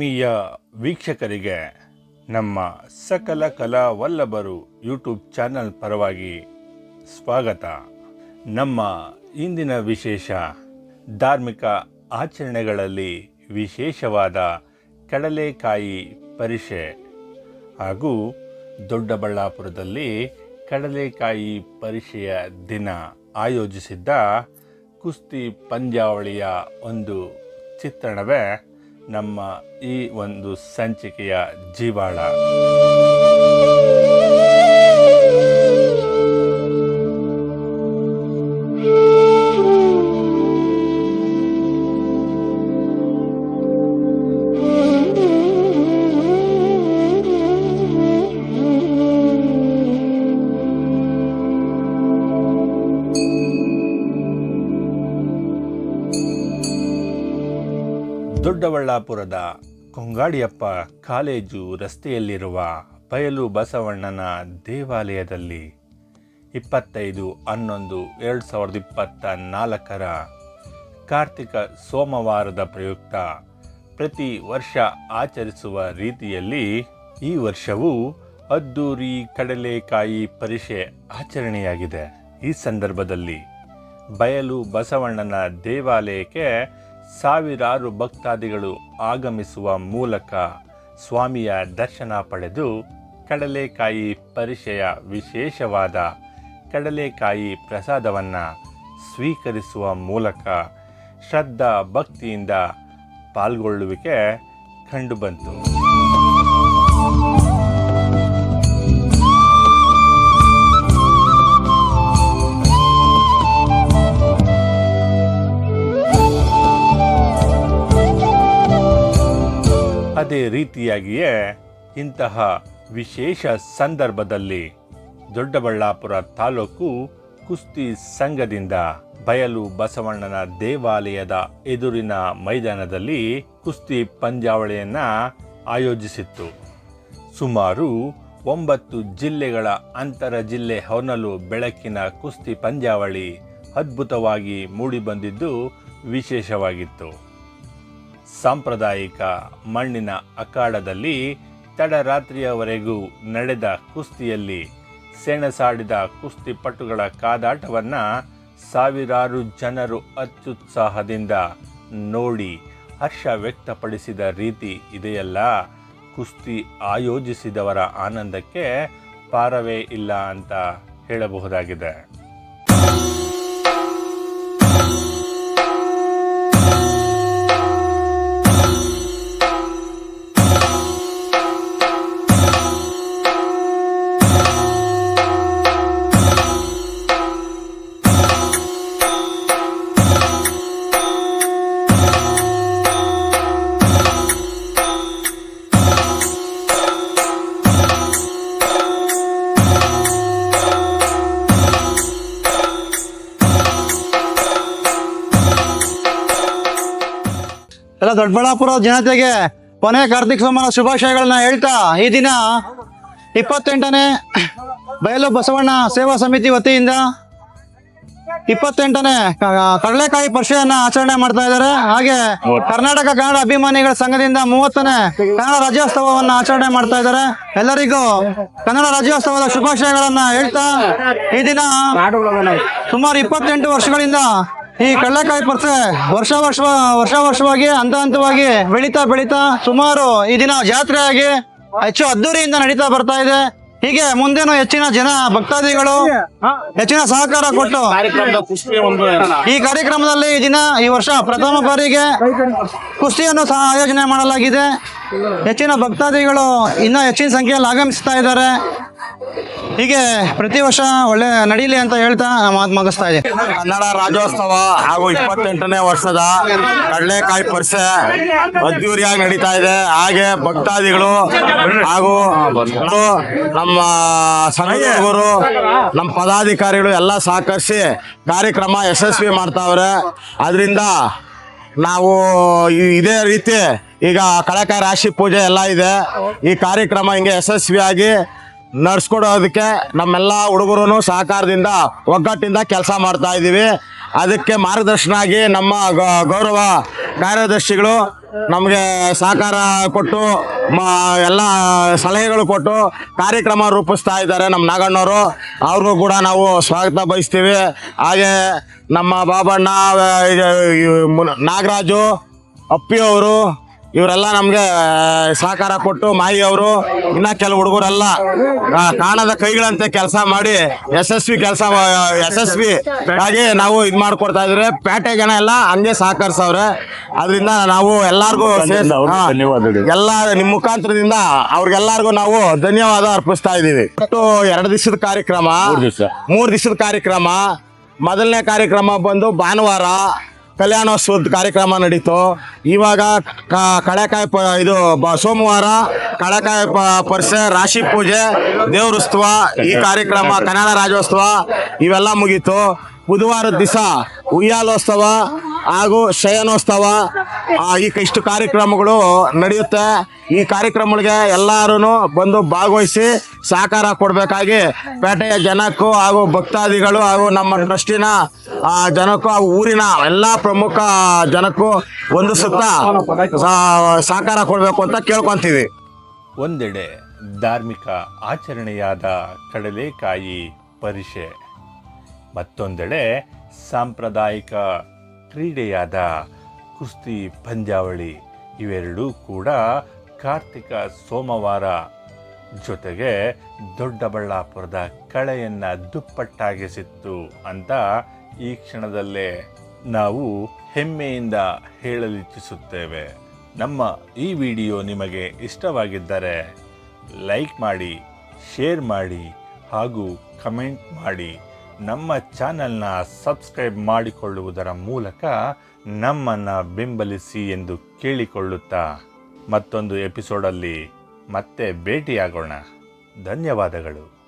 ಆತ್ಮೀಯ ವೀಕ್ಷಕರಿಗೆ ನಮ್ಮ ಸಕಲ ಕಲಾ ವಲ್ಲಭರು ಯೂಟ್ಯೂಬ್ ಚಾನಲ್ ಪರವಾಗಿ ಸ್ವಾಗತ. ನಮ್ಮ ಇಂದಿನ ವಿಶೇಷ ಧಾರ್ಮಿಕ ಆಚರಣೆಗಳಲ್ಲಿ ವಿಶೇಷವಾದ ಕಡಲೆಕಾಯಿ ಪರಿಷೆ ಹಾಗೂ ದೊಡ್ಡಬಳ್ಳಾಪುರದಲ್ಲಿ ಕಡಲೆಕಾಯಿ ಪರಿಷೆಯ ದಿನ ಆಯೋಜಿಸಿದ್ದ ಕುಸ್ತಿ ಪಂದ್ಯಾವಳಿಯ ಒಂದು ಚಿತ್ರಣವೇ ನಮ್ಮ ಈ ಒಂದು ಸಂಚಿಕೆಯ ಜೀವಾಳ. ದೊಡ್ಡಬಳ್ಳಾಪುರದ ಕೊಂಗಾಡಿಯಪ್ಪ ಕಾಲೇಜು ರಸ್ತೆಯಲ್ಲಿರುವ ಬಯಲು ಬಸವಣ್ಣನ ದೇವಾಲಯದಲ್ಲಿ ಇಪ್ಪತ್ತೈದು ಹನ್ನೊಂದು ಎರಡು ಸಾವಿರದ ಇಪ್ಪತ್ತ ನಾಲ್ಕರ ಕಾರ್ತಿಕ ಸೋಮವಾರದ ಪ್ರಯುಕ್ತ ಪ್ರತಿ ವರ್ಷ ಆಚರಿಸುವ ರೀತಿಯಲ್ಲಿ ಈ ವರ್ಷವೂ ಅದ್ದೂರಿ ಕಡಲೆಕಾಯಿ ಪರಿಷೆ ಆಚರಣೆಯಾಗಿದೆ. ಈ ಸಂದರ್ಭದಲ್ಲಿ ಬಯಲು ಬಸವಣ್ಣನ ದೇವಾಲಯಕ್ಕೆ ಸಾವಿರಾರು ಭಕ್ತಾದಿಗಳು ಆಗಮಿಸುವ ಮೂಲಕ ಸ್ವಾಮಿಯ ದರ್ಶನ ಪಡೆದು ಕಡಲೆಕಾಯಿ ಪರಿಷೆಯ ವಿಶೇಷವಾದ ಕಡಲೆಕಾಯಿ ಪ್ರಸಾದವನ್ನು ಸ್ವೀಕರಿಸುವ ಮೂಲಕ ಶ್ರದ್ಧಾ ಭಕ್ತಿಯಿಂದ ಪಾಲ್ಗೊಳ್ಳುವಿಕೆ ಕಂಡುಬಂತು. ಅದೇ ರೀತಿಯಾಗಿಯೇ ಇಂತಹ ವಿಶೇಷ ಸಂದರ್ಭದಲ್ಲಿ ದೊಡ್ಡಬಳ್ಳಾಪುರ ತಾಲೂಕು ಕುಸ್ತಿ ಸಂಘದಿಂದ ಬಯಲು ಬಸವಣ್ಣನ ದೇವಾಲಯದ ಎದುರಿನ ಮೈದಾನದಲ್ಲಿ ಕುಸ್ತಿ ಪಂದ್ಯಾವಳಿಯನ್ನ ಆಯೋಜಿಸಿತ್ತು. ಸುಮಾರು ಒಂಬತ್ತು ಜಿಲ್ಲೆಗಳ ಅಂತರ ಜಿಲ್ಲೆ ಹೊನಲು ಬೆಳಕಿನ ಕುಸ್ತಿ ಪಂದ್ಯಾವಳಿ ಅದ್ಭುತವಾಗಿ ಮೂಡಿಬಂದಿದ್ದು ವಿಶೇಷವಾಗಿತ್ತು. ಸಾಂಪ್ರದಾಯಿಕ ಮಣ್ಣಿನ ಅಖಾಡದಲ್ಲಿ ತಡರಾತ್ರಿಯವರೆಗೂ ನಡೆದ ಕುಸ್ತಿಯಲ್ಲಿ ಸೆಣಸಾಡಿದ ಕುಸ್ತಿಪಟುಗಳ ಕಾದಾಟವನ್ನು ಸಾವಿರಾರು ಜನರು ಅತ್ಯುತ್ಸಾಹದಿಂದ ನೋಡಿ ಹರ್ಷ ವ್ಯಕ್ತಪಡಿಸಿದ ರೀತಿ ಇದೆಯಲ್ಲ. ಕುಸ್ತಿ ಆಯೋಜಿಸಿದವರ ಆನಂದಕ್ಕೆ ಪಾರವೇ ಇಲ್ಲ ಅಂತ ಹೇಳಬಹುದಾಗಿದೆ. ಎಲ್ಲ ದೊಡ್ಡಬಳ್ಳಾಪುರ ಜನತೆಗೆ ಕೊನೆ ಕಾರ್ತಿಕ್ ಸೋಮವಾರ ಶುಭಾಶಯಗಳನ್ನ ಹೇಳ್ತಾ ಈ ದಿನ ಇಪ್ಪತ್ತೆಂಟನೇ ಬಯಲು ಬಸವಣ್ಣ ಸೇವಾ ಸಮಿತಿ ವತಿಯಿಂದ ಇಪ್ಪತ್ತೆಂಟನೇ ಕಡಲೆಕಾಯಿ ಪರಿಷೆಯನ್ನ ಆಚರಣೆ ಮಾಡ್ತಾ ಇದ್ದಾರೆ. ಹಾಗೆ ಕರ್ನಾಟಕ ಕನ್ನಡ ಅಭಿಮಾನಿಗಳ ಸಂಘದಿಂದ ಮೂವತ್ತನೇ ಕನ್ನಡ ರಾಜ್ಯೋತ್ಸವವನ್ನ ಆಚರಣೆ ಮಾಡ್ತಾ ಇದ್ದಾರೆ. ಎಲ್ಲರಿಗೂ ಕನ್ನಡ ರಾಜ್ಯೋತ್ಸವದ ಶುಭಾಶಯಗಳನ್ನ ಹೇಳ್ತಾ ಈ ದಿನ ಸುಮಾರು ಇಪ್ಪತ್ತೆಂಟು ವರ್ಷಗಳಿಂದ ಈ ಕಡಲೆಕಾಯಿ ಪರ್ಸೆ ವರ್ಷ ವರ್ಷ ವರ್ಷ ವರ್ಷವಾಗಿ, ಹಂತ ಹಂತವಾಗಿ ಬೆಳೀತಾ ಬೆಳೀತಾ ಸುಮಾರು ಈ ದಿನ ಜಾತ್ರೆ ಆಗಿ ಹೆಚ್ಚು ಅದ್ದೂರಿಯಿಂದ ನಡೀತಾ ಬರ್ತಾ ಇದೆ. ಹೀಗೆ ಮುಂದೇನು ಹೆಚ್ಚಿನ ಜನ ಭಕ್ತಾದಿಗಳು ಹೆಚ್ಚಿನ ಸಹಕಾರ ಕೊಟ್ಟು ಈ ಕಾರ್ಯಕ್ರಮದಲ್ಲಿ ಈ ದಿನ, ಈ ವರ್ಷ ಪ್ರಥಮ ಬಾರಿಗೆ ಕುಸ್ತಿಯನ್ನು ಸಹ ಆಯೋಜನೆ ಮಾಡಲಾಗಿದೆ. ಹೆಚ್ಚಿನ ಭಕ್ತಾದಿಗಳು ಇನ್ನೂ ಹೆಚ್ಚಿನ ಸಂಖ್ಯೆಯಲ್ಲಿ ಆಗಮಿಸ್ತಾ ಇದ್ದಾರೆ. ಹೀಗೆ ಪ್ರತಿ ವರ್ಷ ಒಳ್ಳೆ ನಡೀಲಿ ಅಂತ ಹೇಳ್ತಾ ಮಾತು ಮುಗಿಸ್ತಾ ಇದ್ದೀನಿ. ಕನ್ನಡ ರಾಜ್ಯೋತ್ಸವ ಹಾಗೂ ಇಪ್ಪತ್ತೆಂಟನೇ ವರ್ಷದ ಕಡಲೆಕಾಯಿ ಪರಿಸೆ ಅದ್ದೂರಿಯಾಗಿ ನಡೀತಾ ಇದೆ. ಹಾಗೆ ಭಕ್ತಾದಿಗಳು ಹಾಗೂ ನಮ್ಮ ಸಂಘಟಕರು ನಮ್ಮ ಪದಾಧಿಕಾರಿಗಳು ಎಲ್ಲ ಸಹಕರಿಸಿ ಕಾರ್ಯಕ್ರಮ ಯಶಸ್ವಿ ಮಾಡ್ತಾವ್ರೆ. ಅದರಿಂದ ನಾವು ಇದೇ ರೀತಿ ಈಗ ಕಳಕ ರಾಶಿ ಪೂಜೆ ಎಲ್ಲ ಇದೆ. ಈ ಕಾರ್ಯಕ್ರಮ ಹಿಂಗೆ ಯಶಸ್ವಿಯಾಗಿ ನಡ್ಸ್ಕೊಡೋದಕ್ಕೆ ನಮ್ಮೆಲ್ಲ ಹುಡುಗರು ಸಹಕಾರದಿಂದ ಒಗ್ಗಟ್ಟಿಂದ ಕೆಲಸ ಮಾಡ್ತಾ ಇದ್ದೀವಿ. ಅದಕ್ಕೆ ಮಾರ್ಗದರ್ಶನ ಆಗಿ ನಮ್ಮ ಗೌರವ ಕಾರ್ಯದರ್ಶಿಗಳು ನಮಗೆ ಸಹಕಾರ ಕೊಟ್ಟು, ಮಾ, ಎಲ್ಲ ಸಲಹೆಗಳು ಕೊಟ್ಟು ಕಾರ್ಯಕ್ರಮ ರೂಪಿಸ್ತಾ ಇದ್ದಾರೆ ನಮ್ಮ ನಾಗಣ್ಣವರು. ಅವ್ರಿಗೂ ಕೂಡ ನಾವು ಸ್ವಾಗತ ಬಯಸ್ತೀವಿ. ಹಾಗೆ ನಮ್ಮ ಬಾಬಣ್ಣ ನಾಗರಾಜು ಅಪ್ಪಿಯವರು ಇವರೆಲ್ಲ ನಮಗೆ ಸಹಕಾರ ಕೊಟ್ಟು ಮಾಯಿ ಅವರು ಇನ್ನ ಕೆಲವು ಹುಡುಗರೆಲ್ಲ ಕಾಣದ ಕೈಗಳಂತೆ ಕೆಲಸ ಮಾಡಿ ಯಶಸ್ವಿ ಕೆಲಸ ಯಶಸ್ವಿ ಆಗಿ ನಾವು ಇದು ಮಾಡ್ಕೊಡ್ತಾ ಇದ್ರೆ ಪೇಟೆ ಜನ ಎಲ್ಲ ಹಂಗೆ ಸಹಕರಿಸವ್ರೆ ಅದರಿಂದ ನಾವು ಎಲ್ಲಾರ್ಗೂ. ಎಲ್ಲ ನಿಮ್ಮ ಮುಖಾಂತರದಿಂದ ಅವ್ರಿಗೆಲ್ಲರಿಗೂ ನಾವು ಧನ್ಯವಾದ ಅರ್ಪಿಸ್ತಾ ಇದ್ದೀವಿ ಒಟ್ಟು ಎರಡು ದಿವಸದ ಕಾರ್ಯಕ್ರಮ. ಮೂರು ದಿವಸದ ಕಾರ್ಯಕ್ರಮ ಮೊದಲನೇ ಕಾರ್ಯಕ್ರಮ ಬಂದು ಭಾನುವಾರ ಕಲ್ಯಾಣೋತ್ಸವದ ಕಾರ್ಯಕ್ರಮ ನಡೀತು. ಇವಾಗ ಕಳೆಕಾಯಿ ಪ, ಇದು ಬ- ಸೋಮವಾರ ಕಳೆಕಾಯಿ ಪ, ಪರಿಸೆ, ರಾಶಿ ಪೂಜೆ, ದೇವರುತ್ಸವ, ಈ ಕಾರ್ಯಕ್ರಮ, ಕನ್ನಡ ರಾಜ್ಯೋತ್ಸವ, ಇವೆಲ್ಲ ಮುಗೀತು. ಬುಧವಾರದ ದಿವಸ ಉಯ್ಯಾಲೋತ್ಸವ ಹಾಗೂ ಶಯನೋತ್ಸವ ಈ ಇಷ್ಟು ಕಾರ್ಯಕ್ರಮಗಳು ನಡೆಯುತ್ತೆ. ಈ ಕಾರ್ಯಕ್ರಮಗಳಿಗೆ ಎಲ್ಲರೂ ಬಂದು ಭಾಗವಹಿಸಿ ಸಹಕಾರ ಕೊಡಬೇಕಾಗಿ ಪೇಟೆಯ ಜನಕ್ಕೂ ಹಾಗೂ ಭಕ್ತಾದಿಗಳು ಹಾಗೂ ನಮ್ಮ ಟ್ರಸ್ಟಿನ ಆ, ಜನಕ್ಕೂ ಆ ಊರಿನ ಎಲ್ಲಾ ಪ್ರಮುಖ ಜನಕ್ಕೂ ಒಂದು ಸುತ್ತ ಸಹಕಾರ ಕೊಡಬೇಕು ಅಂತ ಕೇಳ್ಕೊಂತೀವಿ. ಒಂದೆಡೆ ಧಾರ್ಮಿಕ ಆಚರಣೆಯಾದ ಕಡಲೆಕಾಯಿ ಪರಿಷೆ ಮತ್ತೊಂದೆಡೆ ಸಾಂಪ್ರದಾಯಿಕ ಕ್ರೀಡೆಯಾದ ಕುಸ್ತಿ ಪಂದ್ಯಾವಳಿ ಇವೆರಡೂ ಕೂಡ ಕಾರ್ತಿಕ ಸೋಮವಾರ ಜೊತೆಗೆ ದೊಡ್ಡಬಳ್ಳಾಪುರದ ಕಳೆಯನ್ನು ದುಪ್ಪಟ್ಟಾಗಿಸಿತ್ತು ಅಂತ ಈ ಕ್ಷಣದಲ್ಲೇ ನಾವು ಹೆಮ್ಮೆಯಿಂದ ಹೇಳಲಿಚ್ಛಿಸುತ್ತೇವೆ. ನಮ್ಮ ಈ ವಿಡಿಯೋ ನಿಮಗೆ ಇಷ್ಟವಾಗಿದ್ದರೆ ಲೈಕ್ ಮಾಡಿ, ಶೇರ್ ಮಾಡಿ ಹಾಗೂ ಕಮೆಂಟ್ ಮಾಡಿ. ನಮ್ಮ ಚಾನಲ್ನ ಸಬ್ಸ್ಕ್ರೈಬ್ ಮಾಡಿಕೊಳ್ಳುವುದರ ಮೂಲಕ ನಮ್ಮನ್ನು ಬೆಂಬಲಿಸಿ ಎಂದು ಕೇಳಿಕೊಳ್ಳುತ್ತಾ ಮತ್ತೊಂದು ಎಪಿಸೋಡಲ್ಲಿ ಮತ್ತೆ ಭೇಟಿಯಾಗೋಣ. ಧನ್ಯವಾದಗಳು.